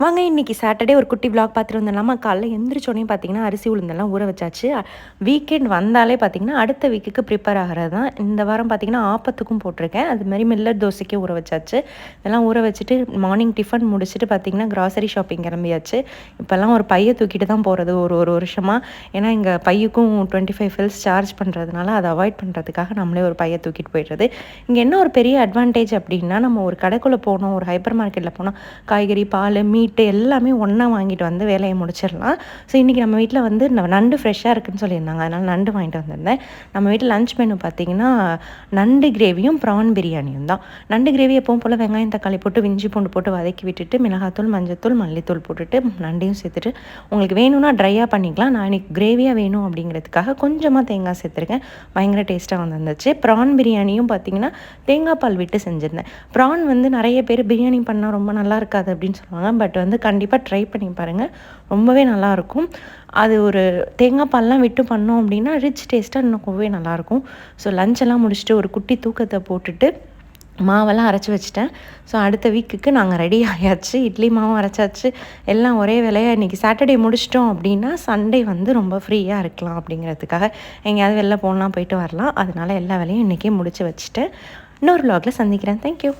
வாங்க இன்றைக்கி சாட்டர்டே ஒரு குட்டி vlog பார்த்துட்டு வந்துடலாமா? காலைல எந்திரிச்சோடனே பார்த்தீங்கன்னா அரிசி உளுந்தெல்லாம் ஊற வச்சாச்சு. வீக்கெண்ட் வந்தாலே பார்த்தீங்கன்னா அடுத்த வீக்குக்கு ப்ரிப்பேர் ஆகிறது தான். இந்த வாரம் பார்த்தீங்கன்னா ஆப்பத்துக்கும் போட்டிருக்கேன். அது மாதிரி மில்லட் தோசைக்கே ஊற வச்சாச்சு. இதெல்லாம் ஊற வச்சுட்டு மார்னிங் டிஃபன் முடிச்சுட்டு பார்த்தீங்கன்னா கிராசரி ஷாப்பிங் கிளம்பியாச்சு. இப்போல்லாம் ஒரு பையை தூக்கிட்டு தான் போகிறது ஒரு ஒரு வருஷமாக ஏன்னா எங்கள் பையுக்கும் டுவெண்ட்டி ஃபைவ் ஃபில்ஸ் சார்ஜ் பண்ணுறதுனால அதை அவாய்ட் பண்ணுறதுக்காக நம்மளே ஒரு பையை தூக்கிட்டு போயிடுறது. இங்கே என்ன ஒரு பெரிய அட்வான்டேஜ் அப்படின்னா நம்ம ஒரு கடைக்குள்ளே போனோம் ஒரு ஹைப்பர் மார்க்கெட்டில் போனோம் காய்கறி பால் மீட் மீட்டு எல்லாமே ஒன்றா வாங்கிட்டு வந்து வேலையை முடிச்சிடலாம். ஸோ இன்றைக்கி நம்ம வீட்டில் வந்து ந- நண்டு ஃப்ரெஷ்ஷாக இருக்குதுன்னு சொல்லியிருந்தாங்க. அதனால் நண்டு வாங்கிட்டு வந்திருந்தேன். நம்ம வீட்டில் லஞ்ச் மெனு பார்த்தீங்கன்னா நண்டு கிரேவியும் ப்ரான் பிரியாணியும் தான். நண்டு கிரேவி எப்பவும் போல் வெங்காயம் தக்காளி போட்டு இஞ்சி பூண்டு போட்டு வதக்கி விட்டுட்டு மிளகாத்தூள் மஞ்சத்தூள் மல்லித்தூள் போட்டுட்டு நண்டையும் சேர்த்துட்டு உங்களுக்கு வேணும்னா ட்ரையாக பண்ணிக்கலாம். நான் இன்னைக்கு கிரேவியாக வேணும் அப்படிங்கிறதுக்காக கொஞ்சமாக தேங்காய் சேர்த்துருக்கேன். பயங்கர டேஸ்ட்டாக வந்துருந்துச்சு. ப்ரான் பிரியாணியும் பார்த்தீங்கன்னா தேங்காய் பால் விட்டு செஞ்சுருந்தேன். ப்ரான் வந்து நிறைய பேர் பிரியாணி பண்ணால் ரொம்ப நல்லா இருக்காது அப்படின்னு சொல்லுவாங்க. பட் வந்து கண்டிப்பாக ட்ரை பண்ணி பாருங்கள் ரொம்பவே நல்லாயிருக்கும் அது ஒரு தேங்காய் பால்லாம் விட்டு பண்ணோம் அப்படின்னா ரிச் டேஸ்ட்டாக இன்னும் ரொம்பவே நல்லாயிருக்கும் ஸோ லஞ்செல்லாம் முடிச்சுட்டு ஒரு குட்டி தூக்கத்தை போட்டுட்டு மாவெல்லாம் அரைச்சி வச்சிட்டேன். ஸோ அடுத்த வீக்குக்கு நாங்கள் ரெடி ஆயாச்சு. இட்லி மாவும் அரைச்சாச்சு. எல்லாம் ஒரே வேலையாக இன்றைக்கி சாட்டர்டே முடிச்சிட்டோம் அப்படின்னா சண்டே வந்து ரொம்ப ஃப்ரீயாக இருக்கலாம் அப்படிங்கிறதுக்காக எங்கேயாவது வெளில போகலாம் போயிட்டு வரலாம். அதனால எல்லா வேலையும் இன்றைக்கே முடிச்சு வச்சுட்டேன். இன்னொரு வ்ளாகில் சந்திக்கிறேன். தேங்க்யூ